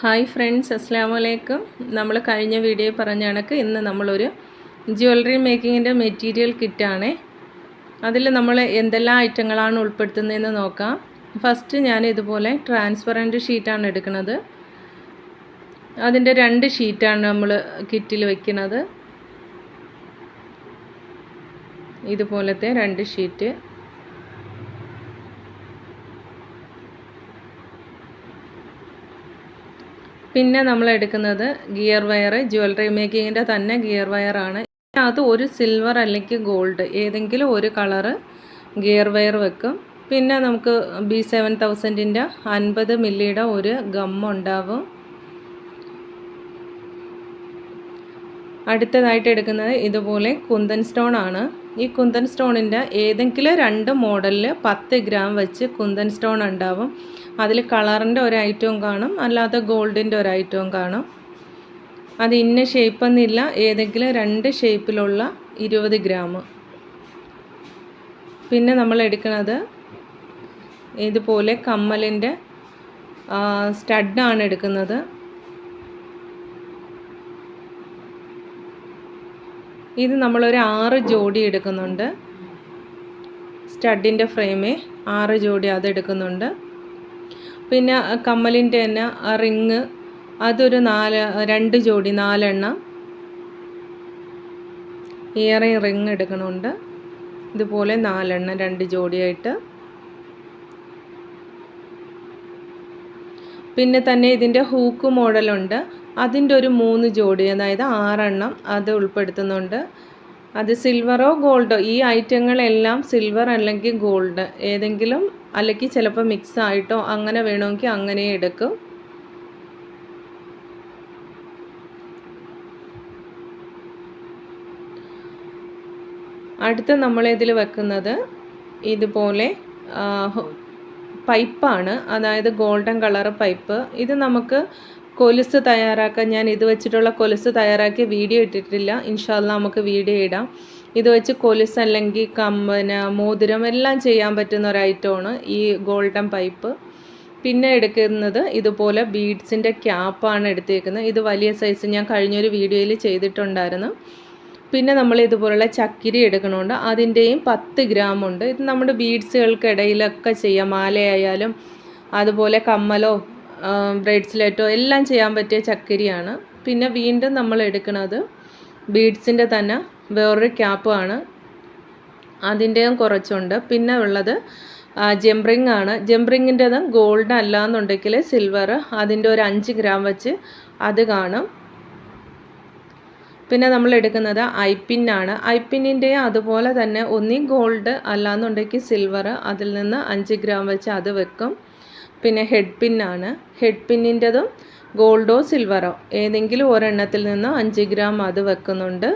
Hi friends അസ്ലാമലൈക്കും നമ്മൾ കഴിഞ്ഞ video പറഞ്ഞ കണക്ക് ഇന്ന് നമ്മളൊരു ജ്വല്ലറി മേക്കിങ്ങിന്റെ മെറ്റീരിയൽ കിറ്റാണ്. അതിൽ നമ്മൾ എന്തെല്ലാം ഐറ്റങ്ങളാണ് ഉൾപ്പെടുത്തുന്നതെന്ന് നോക്കാം. ഫസ്റ്റ് ഞാൻ ഇതുപോലെ ട്രാൻസ്പെറന്റ് ഷീറ്റാണ് എടുക്കുന്നത്. അതിന്റെ രണ്ട് ഷീറ്റാണ് നമ്മൾ കിറ്റിൽ വയ്ക്കുന്നത് ഇതുപോലത്തെ രണ്ട് ഷീറ്റ്. പിന്നെ നമ്മൾ എടുക്കുന്നത് ഗിയർ വയർ ജ്വല്ലറി മേക്കിങ്ങിന്റെ തന്നെ ഗിയർ വയറാണ്. അതിനകത്ത് ഒരു സിൽവർ അല്ലെങ്കിൽ ഗോൾഡ് ഏതെങ്കിലും ഒരു കളറ് ഗിയർ വയർ വെക്കും. പിന്നെ നമുക്ക് ബി സെവൻ തൗസൻഡിന്റെ അൻപത് മില്ലിയുടെ ഒരു ഗം അടുത്തതായിട്ട് എടുക്കുന്നത് ഇതുപോലെ കുന്തൻ സ്റ്റോൺ ആണ്. ഈ കുന്തൻ സ്റ്റോണിന്റെ ഏതെങ്കിലും രണ്ട് മോഡലിൽ പത്ത് ഗ്രാം വെച്ച് കുന്തൻ സ്റ്റോൺ ഉണ്ടാവും. അതിൽ കളറിന്റെ ഒരു ഐറ്റവും കാണും അല്ലാതെ ഗോൾഡിന്റെ ഒരു ഐറ്റവും കാണും. അത് ഇന്ന ഷേപ്പെന്നില്ല ഏതെങ്കിലും രണ്ട് ഷേപ്പിലുള്ള ഇരുപത് ഗ്രാം. പിന്നെ നമ്മൾ എടുക്കുന്നത് ഇതുപോലെ കമ്മലിന്റെ സ്റ്റഡാണ് എടുക്കുന്നത്. ഇത് നമ്മളൊരു ആറ് ജോഡി എടുക്കുന്നുണ്ട്. സ്റ്റഡിന്റെ ഫ്രെയിമേ ആറ് ജോഡി അത് എടുക്കുന്നുണ്ട്. പിന്നെ കമ്മലിന്റെ തന്നെ റിങ് അതൊരു നാല് രണ്ട് ജോഡി നാലെണ്ണം. ഇയറിങ് റിങ് എടുക്കണുണ്ട് ഇതുപോലെ നാലെണ്ണം രണ്ട് ജോഡിയായിട്ട്. പിന്നെ തന്നെ ഇതിന്റെ ഹൂക്ക് മോഡലുണ്ട്. അതിന്റെ ഒരു മൂന്ന് ജോഡി അതായത് ആറെണ്ണം അത് ഉൾപ്പെടുത്തുന്നുണ്ട്. അത് സിൽവറോ ഗോൾഡോ ഈ ഐറ്റങ്ങളെല്ലാം സിൽവർ അല്ലെങ്കിൽ ഗോൾഡ് ഏതെങ്കിലും അല്ലെങ്കിൽ ചിലപ്പോൾ മിക്സ് ആയിട്ടോ അങ്ങനെ വേണമെങ്കിൽ അങ്ങനെ എടുക്കും. അടുത്ത് നമ്മളിതിൽ വെക്കുന്നത് ഇതുപോലെ പൈപ്പാണ്. അതായത് ഗോൾഡൻ കളർ പൈപ്പ്. ഇത് നമുക്ക് കൊലുസ് തയ്യാറാക്കാൻ ഞാൻ ഇത് വെച്ചിട്ടുള്ള കൊലുസ് തയ്യാറാക്കിയ വീഡിയോ ഇട്ടിട്ടില്ല. ഇൻഷാല്ല നമുക്ക് വീഡിയോ ഇടാം. ഇത് വെച്ച് കൊലുസ് അല്ലെങ്കിൽ കമ്പന മോതിരം എല്ലാം ചെയ്യാൻ പറ്റുന്ന ഒരു ഐറ്റമാണ് ഈ ഗോൾഡൻ പൈപ്പ് പിന്നെ എടുക്കുന്നത് ഇതുപോലെ ബീഡ്സിന്റെ ക്യാപ്പാണ് എടുത്തേക്കുന്നത്. ഇത് വലിയ സൈസ് ഞാൻ കഴിഞ്ഞൊരു വീഡിയോയിൽ ചെയ്തിട്ടുണ്ടായിരുന്നു. പിന്നെ നമ്മൾ ഇതുപോലുള്ള ചക്കിരി എടുക്കണമുണ്ട് അതിന്റെയും പത്ത് ഗ്രാം ഉണ്ട്. ഇത് നമ്മുടെ ബീഡ്സുകൾക്കിടയിലൊക്കെ ചെയ്യാം. മാലയായാലും അതുപോലെ കമ്മലോ ബ്രേഡ്സ്ലെറ്റോ എല്ലാം ചെയ്യാൻ പറ്റിയ ചക്കരിയാണ്. പിന്നെ വീണ്ടും നമ്മൾ എടുക്കുന്നത് ബീഡ്സിന്റെ തന്നെ വേറൊരു ക്യാപ്പാണ് അതിന്റെയും കുറച്ചുണ്ട്. പിന്നെ ഉള്ളത് ജംബ്രിങ് ആണ്. ജംബ്രിങ്ങിന്റെത് ഗോൾഡ് അല്ല എന്നുണ്ടെങ്കിൽ സിൽവർ അതിന്റെ ഒരു അഞ്ച് ഗ്രാം വെച്ച് അത് കാണും. പിന്നെ നമ്മൾ എടുക്കുന്നത് ഐപ്പിന്നാണ് പിന്നിന്റെ അതുപോലെ തന്നെ ഒന്നി ഗോൾഡ് അല്ലാന്നുണ്ടെങ്കിൽ സിൽവർ അതിൽ നിന്ന് അഞ്ച് ഗ്രാം വെച്ച് അത് വെക്കും. പിന്നെ ഹെഡ് പിന്നാണ് ഹെഡ് പിന്നിന്റെതും ഗോൾഡോ സിൽവറോ ഏതെങ്കിലും ഒരെണ്ണത്തിൽ നിന്ന് അഞ്ച് ഗ്രാം അത് വെക്കുന്നുണ്ട്.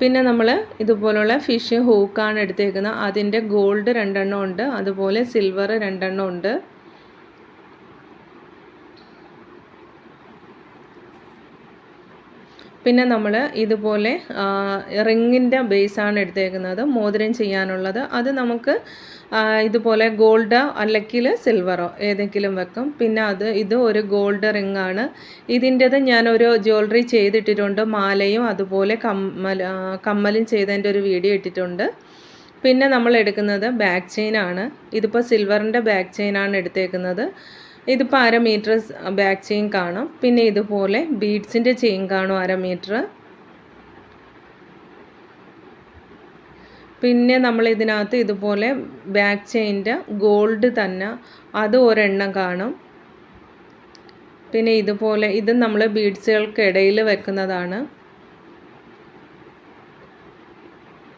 പിന്നെ നമ്മൾ ഇതുപോലുള്ള ഫിഷ് ഹൂക്കാണ് എടുത്തേക്കുന്നത്. അതിന്റെ ഗോൾഡ് രണ്ടെണ്ണം ഉണ്ട്. അതുപോലെ സിൽവർ രണ്ടെണ്ണം ഉണ്ട്. പിന്നെ നമ്മൾ ഇതുപോലെ റിങ്ങിന്റെ ബേസാണ് എടുത്തേക്കുന്നത്. മോതിരം ചെയ്യാനുള്ളത്. അത് നമുക്ക് ഇതുപോലെ ഗോൾഡ് അല്ലെങ്കിൽ സിൽവറോ ഏതെങ്കിലും വെക്കും. പിന്നെ അത് ഇത് ഒരു ഗോൾഡ് റിംഗ് ആണ് ഇതിന്റെത് ഞാനൊരു ജ്വല്ലറി ചെയ്തിട്ടിട്ടുണ്ട്. മാലയും അതുപോലെ കമ്മൽ കമ്മലും ചെയ്തതിന്റെ ഒരു വീഡിയോ ഇട്ടിട്ടുണ്ട്. പിന്നെ നമ്മൾ എടുക്കുന്നത് ബാക്ക് ചെയിൻ ആണ് ഇതിപ്പോൾ സിൽവറിന്റെ ബാക്ക് ചെയിൻ ആണ് എടുത്തേക്കുന്നത്. ഇതിപ്പോൾ അര മീറ്റർ ബാക്ക് ചെയിൻ കാണും. പിന്നെ ഇതുപോലെ ബീഡ്സിന്റെ ചെയിൻ കാണും അര മീറ്റർ പിന്നെ നമ്മൾ ഇതിനകത്ത് ഇതുപോലെ ബാക്ക് ചെയിന്റെ ഗോൾഡ് തന്നെ അത് ഒരെണ്ണം കാണും. പിന്നെ ഇതുപോലെ ഇത് നമ്മൾ ബീഡ്സുകൾക്കിടയിൽ വെക്കുന്നതാണ്.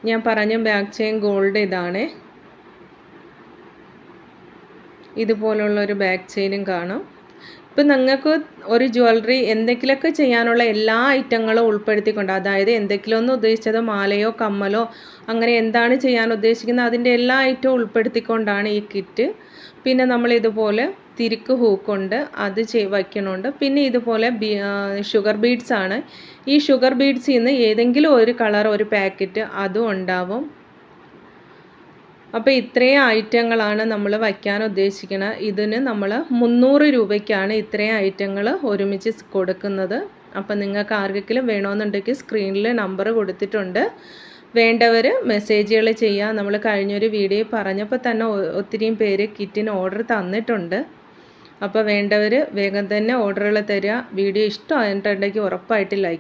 ഞാൻ പറഞ്ഞ ബാക്ക് ചെയിൻ ഗോൾഡ് ഇതാണ്. ഇതുപോലുള്ള ഒരു ബാക്ക് ചെയിനും കാണും. ഇപ്പം നിങ്ങൾക്ക് ഒരു ജ്വല്ലറി എന്തെങ്കിലുമൊക്കെ ചെയ്യാനുള്ള എല്ലാ ഐറ്റങ്ങളും ഉൾപ്പെടുത്തിക്കൊണ്ട് അതായത് എന്തെങ്കിലും ഒന്ന് ഉദ്ദേശിച്ചത് മാലയോ കമ്മലോ അങ്ങനെ എന്താണ് ചെയ്യാൻ ഉദ്ദേശിക്കുന്നത് അതിന്റെ എല്ലാ ഐറ്റവും ഉൾപ്പെടുത്തിക്കൊണ്ടാണ് ഈ കിറ്റ് പിന്നെ നമ്മൾ ഇതുപോലെ തിരിക്ക് ഹൂക്കുണ്ട് അത് ചെയ് വയ്ക്കണുണ്ട്. പിന്നെ ഇതുപോലെ ഷുഗർ ബീഡ്സ് ആണ്. ഈ ഷുഗർ ബീഡ്സിൽ നിന്ന് ഏതെങ്കിലും ഒരു കളർ ഒരു പാക്കറ്റ് അതും ഉണ്ടാവും. അപ്പോൾ ഇത്രയും ഐറ്റങ്ങളാണ് നമ്മൾ വയ്ക്കാൻ ഉദ്ദേശിക്കുന്നത് ഇതിന് നമ്മൾ മുന്നൂറ് രൂപയ്ക്കാണ് ഇത്രയും ഐറ്റങ്ങൾ ഒരുമിച്ച് കൊടുക്കുന്നത്. അപ്പം നിങ്ങൾക്ക് ആർക്കെങ്കിലും വേണമെന്നുണ്ടെങ്കിൽ സ്ക്രീനിൽ നമ്പർ കൊടുത്തിട്ടുണ്ട്. വേണ്ടവർ മെസ്സേജുകൾ ചെയ്യുക നമ്മൾ കഴിഞ്ഞൊരു വീഡിയോ പറഞ്ഞപ്പോൾ തന്നെ ഒത്തിരിയും പേര് കിറ്റിന് ഓർഡർ തന്നിട്ടുണ്ട്. അപ്പോൾ വേണ്ടവർ വേഗം തന്നെ ഓർഡറുകൾ തരിക വീഡിയോ ഇഷ്ടമായിട്ടുണ്ടെങ്കിൽ ഉറപ്പായിട്ട് ലൈക്ക്